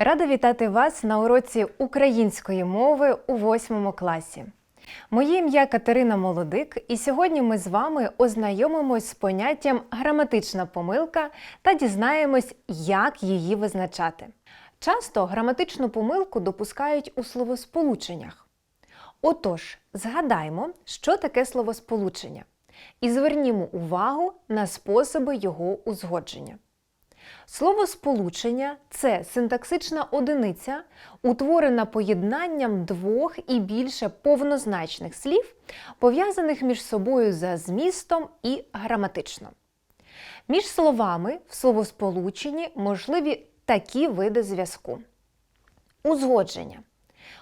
Рада вітати вас на уроці української мови у восьмому класі. Моє ім'я Катерина Молодик, і сьогодні ми з вами ознайомимось з поняттям граматична помилка та дізнаємось, як її визначати. Часто граматичну помилку допускають у словосполученнях. Отож, згадаймо, що таке словосполучення, і звернімо увагу на способи його узгодження. Словосполучення це синтаксична одиниця, утворена поєднанням двох і більше повнозначних слів, пов'язаних між собою за змістом і граматично. Між словами в словосполученні можливі такі види зв'язку. Узгодження.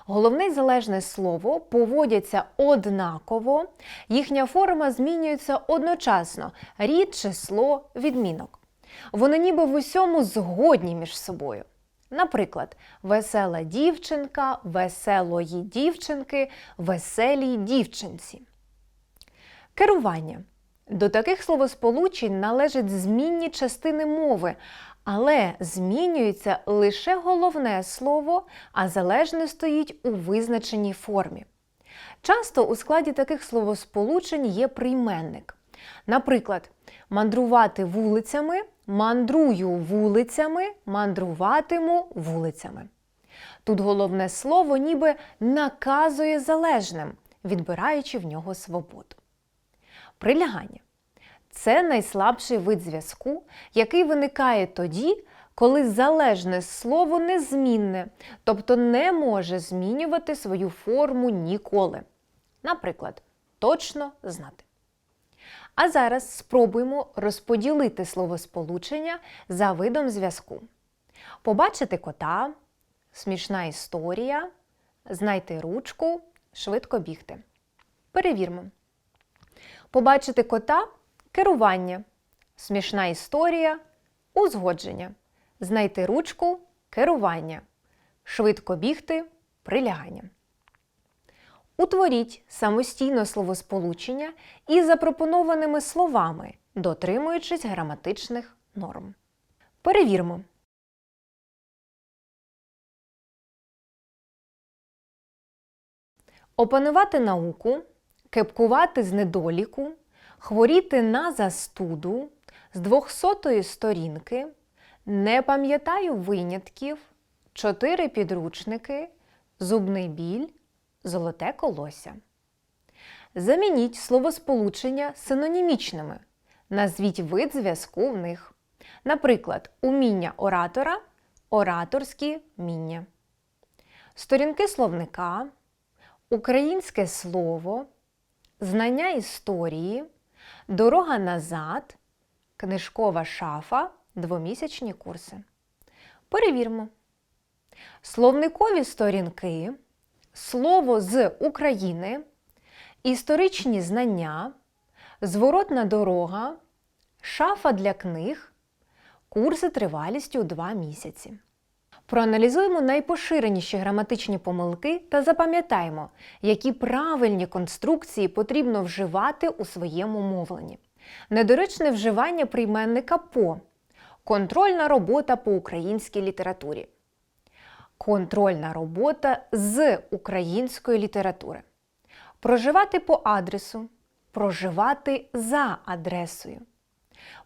Головне залежне слово поводяться однаково, їхня форма змінюється одночасно рід, число, відмінок. Вони ніби в усьому згодні між собою. Наприклад, весела дівчинка, веселої дівчинки, веселій дівчинці. Керування. До таких словосполучень належать змінні частини мови, але змінюється лише головне слово, а залежне стоїть у визначеній формі. Часто у складі таких словосполучень є прийменник. Наприклад, мандрувати вулицями, мандрую вулицями, мандруватиму вулицями. Тут головне слово ніби наказує залежним, відбираючи в нього свободу. Прилягання це найслабший вид зв'язку, який виникає тоді, коли залежне слово незмінне, тобто не може змінювати свою форму ніколи. Наприклад, точно знати. А зараз спробуємо розподілити словосполучення за видом зв'язку. Побачити кота, смішна історія, знайти ручку, швидко бігти. Перевірмо. Побачити кота керування, смішна історія, узгодження. Знайти ручку керування, швидко бігти прилягання. Утворіть самостійно словосполучення із запропонованими словами, дотримуючись граматичних норм. Перевірмо. Опанувати науку, кепкувати з недоліку, хворіти на застуду, з двохсотої сторінки, не пам'ятаю винятків, чотири підручники, зубний біль, золоте колося. Замініть словосполучення синонімічними. Назвіть вид зв'язку в них. Наприклад, уміння оратора ораторські вміння. Сторінки словника, українське слово, знання історії, дорога назад, книжкова шафа, двомісячні курси. Перевірмо. Словникові сторінки, слово з України, історичні знання, зворотна дорога, шафа для книг, курси тривалістю 2 місяці. Проаналізуємо найпоширеніші граматичні помилки та запам'ятаємо, які правильні конструкції потрібно вживати у своєму мовленні. Недоречне вживання прийменника по, контрольна робота по українській літературі. Контрольна робота з української літератури. Проживати по адресу. Проживати за адресою.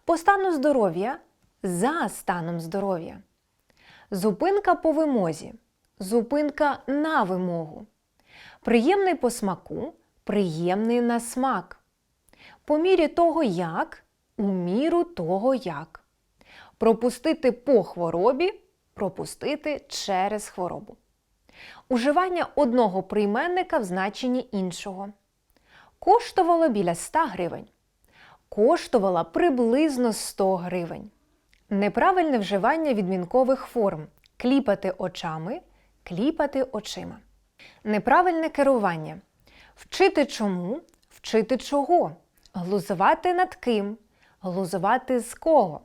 По стану здоров'я за станом здоров'я. Зупинка по вимозі. Зупинка на вимогу. Приємний по смаку. Приємний на смак. По мірі того як. У міру того як. Пропустити по хворобі. Пропустити через хворобу. Уживання одного прийменника в значенні іншого. Коштувало біля 100 гривень. Коштувала приблизно 100 гривень. Неправильне вживання відмінкових форм. Кліпати очами, кліпати очима. Неправильне керування. Вчити чому, вчити чого. Глузувати над ким, глузувати з кого.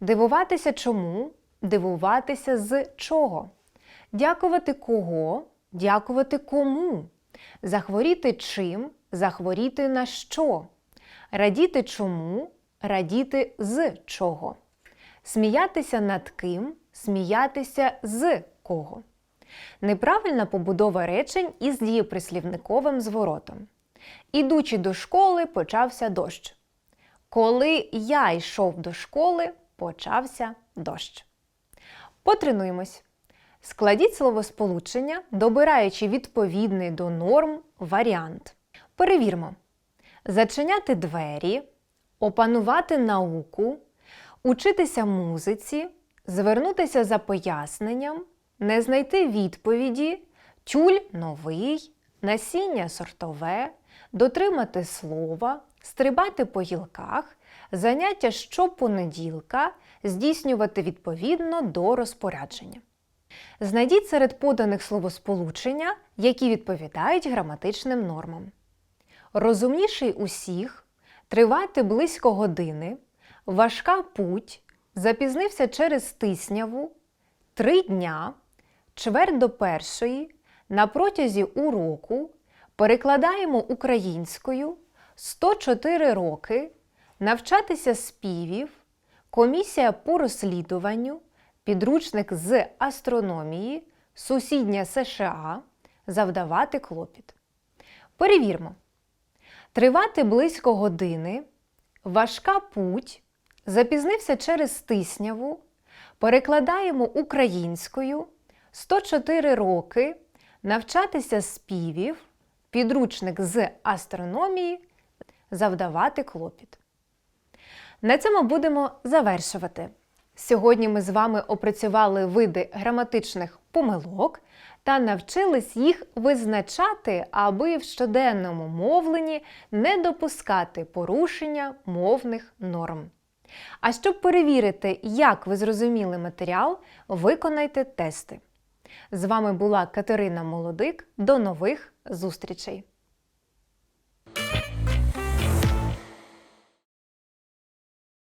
Дивуватися чому, дивуватися з чого. Дякувати кого, дякувати кому. Захворіти чим, захворіти на що. Радіти чому, радіти з чого. Сміятися над ким, сміятися з кого. Неправильна побудова речень із дієприслівниковим зворотом. Ідучи до школи, почався дощ. Коли я йшов до школи, почався дощ. Потренуємось. Складіть словосполучення, добираючи відповідний до норм варіант. Перевірмо: зачиняти двері, опанувати науку, учитися музиці, звернутися за поясненням, не знайти відповіді, тюль новий, насіння сортове, дотримати слова, стрибати по гілках, заняття щопонеділка, здійснювати відповідно до розпорядження. Знайдіть серед поданих словосполучення, які відповідають граматичним нормам. Розумніший усіх, тривати близько години, важка путь, запізнився через тисняву, три дня, чверть до першої, на протязі уроку, перекладаємо українською, 104 роки, навчатися співів, комісія по розслідуванню, підручник з астрономії, сусідня США, завдавати клопіт. Перевірмо. Тривати близько години, важка путь, запізнився через тисняву, перекладаємо українською, 104 роки, навчатися співів, підручник з астрономії, завдавати клопіт. На цьому будемо завершувати. Сьогодні ми з вами опрацювали види граматичних помилок та навчились їх визначати, аби в щоденному мовленні не допускати порушення мовних норм. А щоб перевірити, як ви зрозуміли матеріал, виконайте тести. З вами була Катерина Молодик. До нових зустрічей!